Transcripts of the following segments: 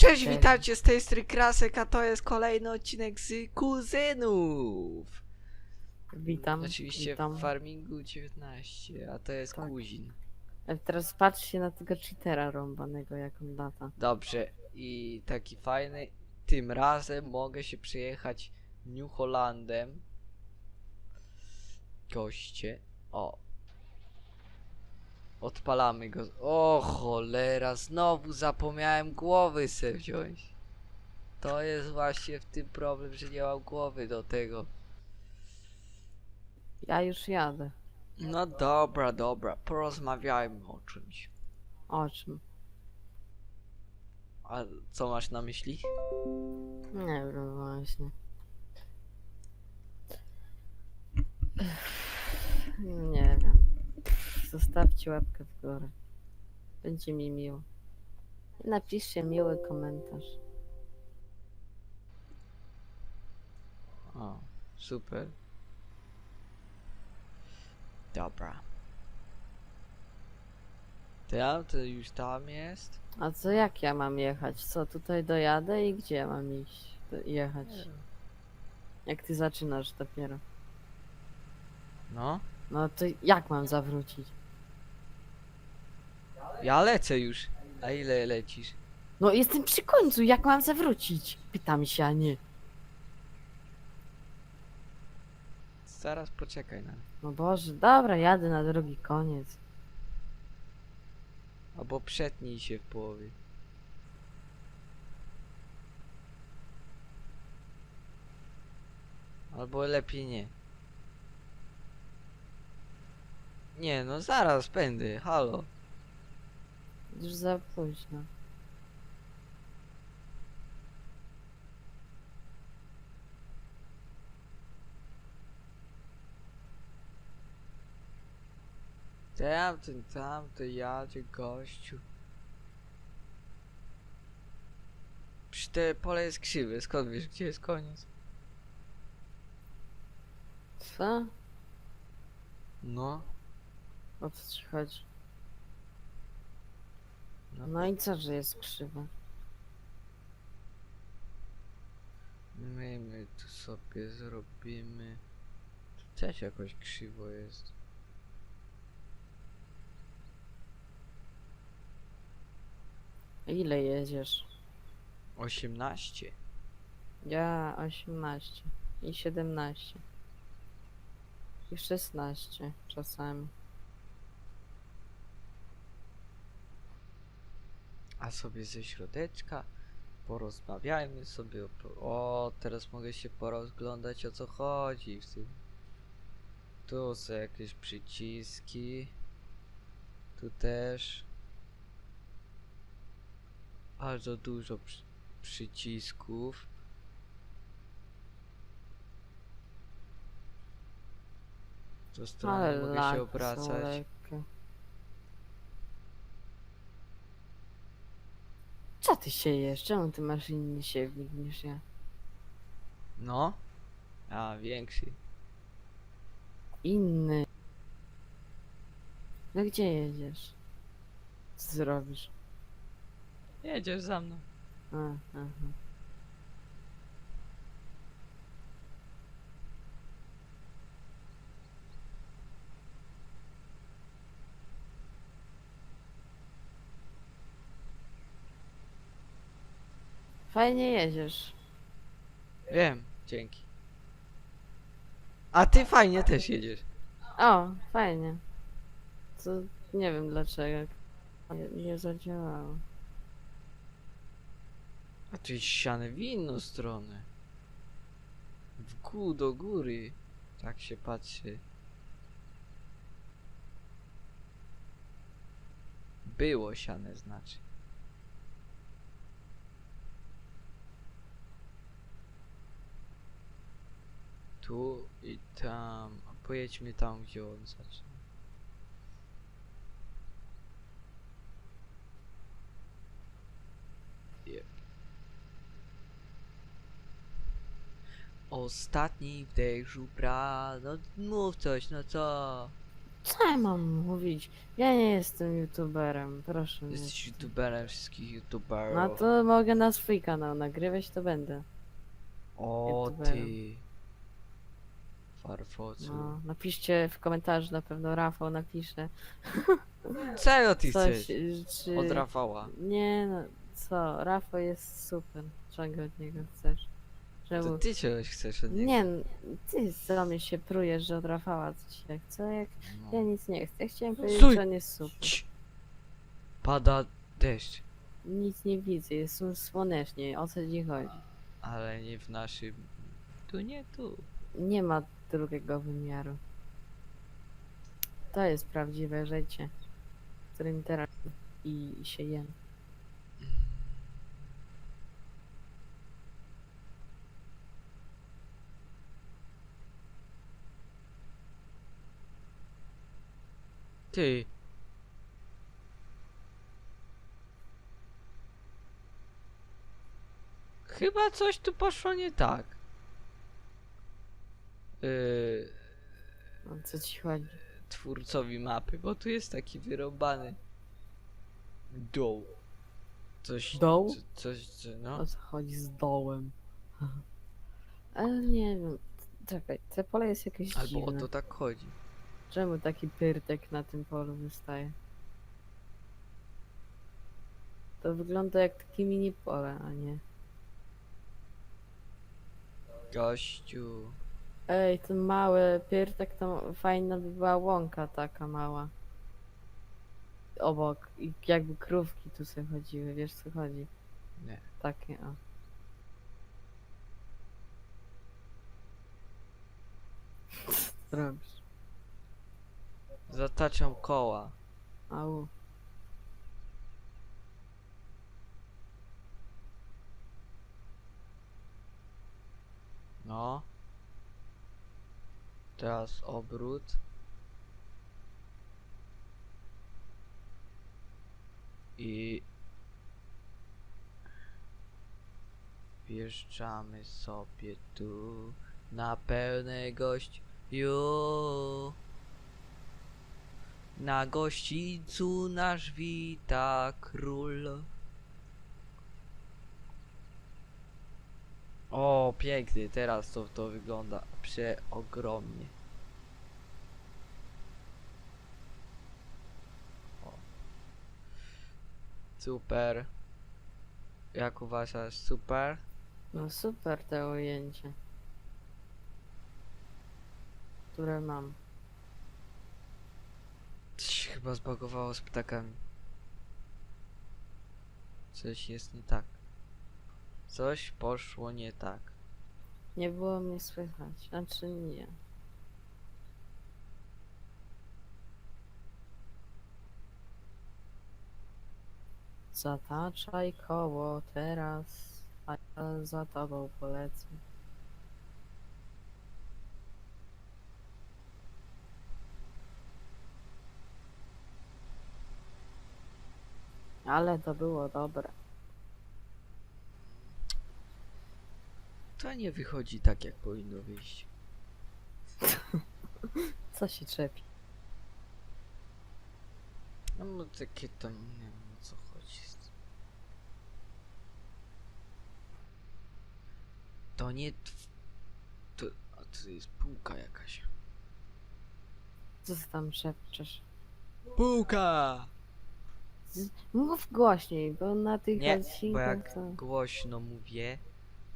Cześć, witajcie z tej strony Krasek, a to jest kolejny odcinek z Kuzynów. Witam. Oczywiście witam. w Farmingu 19, a to jest Tak. Kuzin. E, Teraz patrzcie na tego cheatera rąbanego, jak on lata. Dobrze, i taki fajny, tym razem mogę się przejechać New Hollandem. Goście, o. Odpalamy go. O cholera, znowu zapomniałem głowy se wziąć. To jest właśnie w tym problem, że nie mam głowy do tego. Ja już jadę. No dobra, dobra, porozmawiajmy o czymś. O czym? A co masz na myśli? Nie wiem właśnie. Nie wiem. Zostawcie łapkę w górę. Będzie mi miło. I Napiszcie miły komentarz. O, super. Dobra. Tam, to już tam jest? A co jak ja mam jechać? Co tutaj dojadę i gdzie mam iść? Do, jechać? Jak ty zaczynasz dopiero? No, No to jak mam zawrócić? Ja lecę już. A ile lecisz? No jestem przy końcu, jak mam zawrócić? Pytam się, a nie. Zaraz poczekaj na mnie. No Boże, dobra, jadę na drugi koniec. Albo przetnij się w połowie. Albo lepiej nie. Nie, no zaraz będę, halo. Już za późno. Tamten, tamten jadzie gościu. Przecież te pole jest krzywe, skąd wiesz gdzie jest koniec? Co? No, O co ci chodzi? No, No i co, że jest krzywe? my, my tu sobie zrobimy. Tu też jakoś krzywo jest. Ile jedziesz? 18. Ja 18 i 17 i 16 czasami. A sobie ze środeczka porozmawiajmy sobie. O, o, teraz mogę się porozglądać o co chodzi w tym. Tu są jakieś przyciski. Tu też. Bardzo dużo przy, przycisków. Stronę Ale mogę się obracać. lekkie. Co ty siejesz? Czemu ty masz inny siewnik niż ja? No. A, większy. Inny. No gdzie jedziesz? Co zrobisz? Jedziesz za mną. A, aha. Fajnie jedziesz. Wiem, dzięki. A ty fajnie też jedziesz. O, fajnie. Co, nie wiem dlaczego. Nie, nie zadziałało. A tu jest ściany w inną stronę. W gół do góry. Tak się patrzy. Było siane znaczy. Tu i tam. Pojedźmy tam, gdzie on zaczyna. Ostatni w deszczu bra, no mów coś, no co? Co ja mam mówić? Ja nie jestem youtuberem, proszę. nie. Jesteś youtuberem wszystkich youtuberów. No to mogę na swój kanał nagrywać, to będę. O youtuberem. Farfocu. No, napiszcie w komentarzu, na pewno Rafał napisze. Czego ty Coś, chcesz? czy... Od Rafała. Nie no, co, Rafał jest super. Czego od niego chcesz? To Czemu? ty czegoś chcesz od niego. Nie, ty za mnie się prujesz, że od Rafała coś jak co, jak No. ja nic nie chcę. Ja chciałem powiedzieć, Stój! że on jest super. Cii. Pada deszcz, Nic nie widzę, jest słonecznie, o co ci chodzi? ale nie w naszym... Tu nie tu. Nie ma drugiego wymiaru. To jest prawdziwe życie, w którym teraz i się jem. Ty. Chyba coś tu poszło nie tak. Yy, O co ci chodzi? twórcowi mapy, bo tu jest taki wyrobany dół. Coś. Doł? co- Coś, co, no. O co chodzi z dołem? Ale nie wiem. Czekaj, te pole jest jakieś Albo o dziwne. to tak chodzi. Czemu taki pyrtek na tym polu wystaje? To wygląda jak takie mini pole, a nie. Gościu. Ej, ten mały pyrtek to fajna by była łąka taka mała. Obok. I jakby krówki tu sobie chodziły, wiesz co chodzi? Nie. Takie, o. Co robisz? Zataczam koła. Au. No. Teraz obrót. I wjeżdżamy sobie tu na pełny gość. Ju. Na gościńcu nasz wita król. O, piękny, teraz to, to wygląda przeogromnie. O. Super. Jak uważasz, super? No super te ujęcie. Które mam. Coś się chyba zbagowało z ptakami. Coś jest nie tak. Coś poszło nie tak. Nie było mnie słychać. Znaczy nie. Zataczaj koło teraz, a ja za tobą polecę. Ale to było dobre. To nie wychodzi tak, jak powinno wyjść. Co się czepi? No, no takie to nie wiem o co chodzi. z tym. To nie. tw- To, a to jest półka jakaś. Co ty tam szepczesz? Półka! Mów głośniej, bo na tych Nie, bo odcinkach jak to... głośno mówię,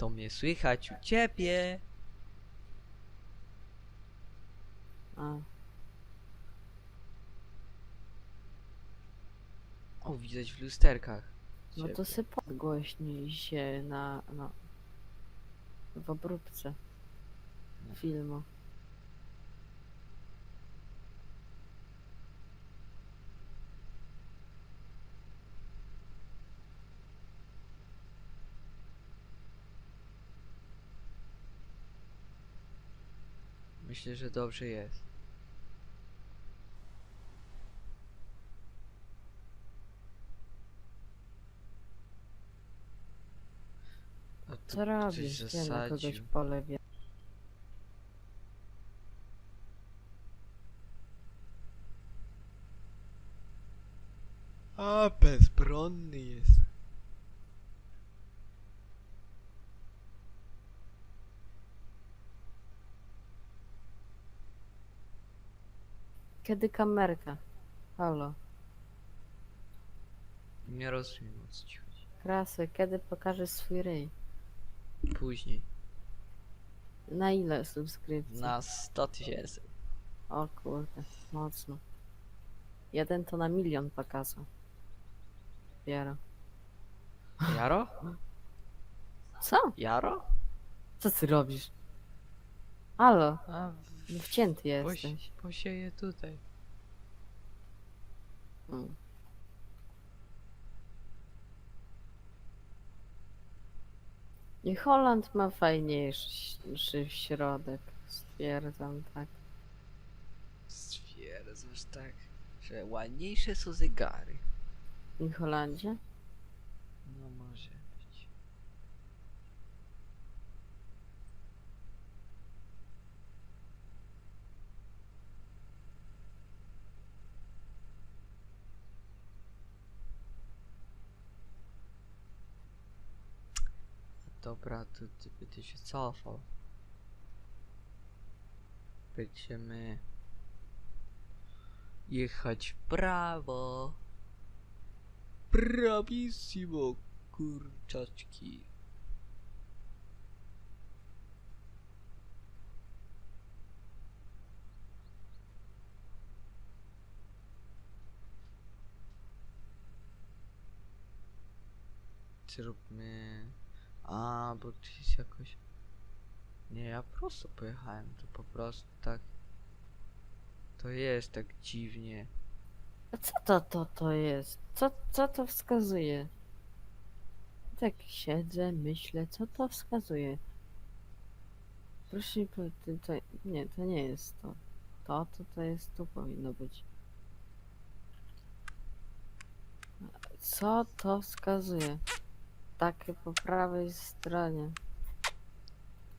to mnie słychać u ciebie. A, O, widać w lusterkach. no to se podgłośnij się na, no, w obróbce No. filmu. Myślę, że dobrze jest. A tu Co robisz? Ktoś na kogoś zasadził. pole wie- A, bezbronny jest. Kiedy kamerka? Halo. Nie rozumiem o co ci chodzi. Krasy, kiedy pokażesz swój ryj? Później. Na ile subskrypcji? Na 100 tysięcy. O kurde, mocno. Jeden to na milion pokazał. Dopiero. Jaro? Co? Jaro? Co ty robisz? Halo, A, no wcięty poś, jesteś. posieję tutaj. Mm. I Holand ma fajniejszy środek, stwierdzam tak. Stwierdzasz tak, że ładniejsze są zegary. I Holandzie? No może być. Dobra, to ty będę się cofał. Będziemy jechać w prawo. Bravissimo, kurczaczki. Zróbmy... A, bo jest jakoś... Nie, ja prosto pojechałem, to po prostu tak... To jest tak dziwnie. A co to, to, to jest? Co, co to wskazuje? Tak siedzę, myślę, co to wskazuje? Proszę mi powiedzieć, to, nie, to nie jest to. To, to, to jest, tu powinno być. Co to wskazuje? Takie po prawej stronie.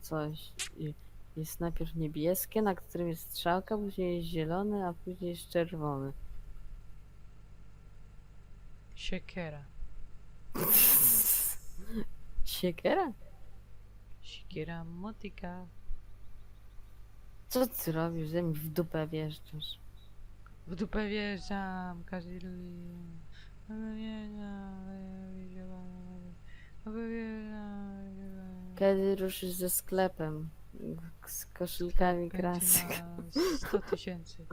Coś. I- Jest najpierw niebieskie, na którym jest strzałka, później jest zielony, a później jest czerwony. Siekiera. Siekiera? Siekiera motyka. Co ty robisz, że mi w dupę wjeżdżasz? W dupę wjeżdżam, każdy lubi. W dupę wjeżdżam, w dupę wjeżdżam. Kiedy ruszysz ze sklepem z koszulkami krasy? Na 100 tysięcy.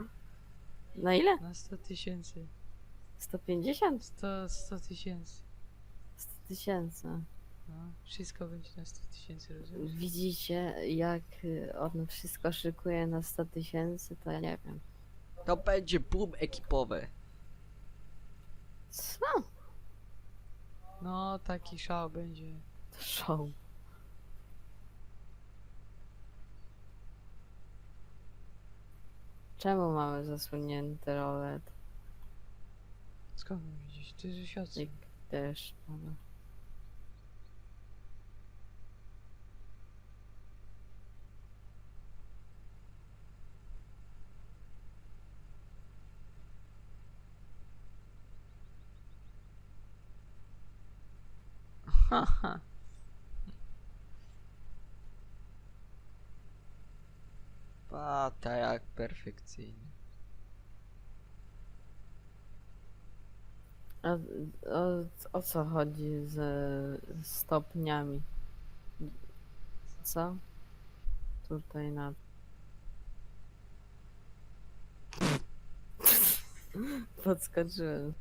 Na ile? Na 100 tysięcy. 150? 100 100 tysięcy. 100 tysięcy. No, wszystko będzie na 100 tysięcy, rozumiesz? Widzicie, jak y, on wszystko szykuje na 100 tysięcy, to ja nie wiem. To będzie boom ekipowy. Co? No, taki szał będzie. Show. Czemu mamy zasłonięty rolet? Skąd widzisz? Ty że świadczy. Jak deszcz Haha. Pata jak perfekcyjnie. A o, o co chodzi z stopniami? Co? Tutaj na. Podskoczyłem.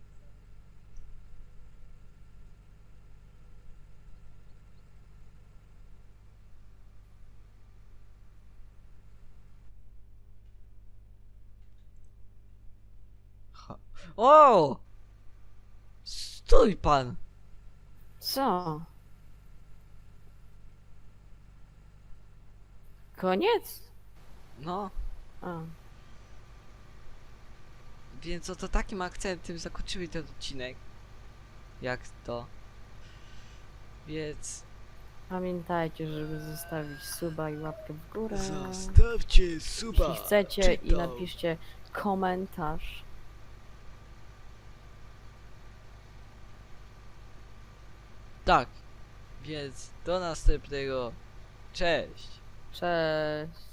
O! Stój pan! Co? Koniec? No, A. więc oto takim akcentem zakończymy ten odcinek. Jak to? Więc Pamiętajcie, żeby zostawić suba i łapkę w górę. zostawcie suba. Jeśli chcecie i czytał. napiszcie komentarz. Tak, więc do następnego. Cześć. Cześć.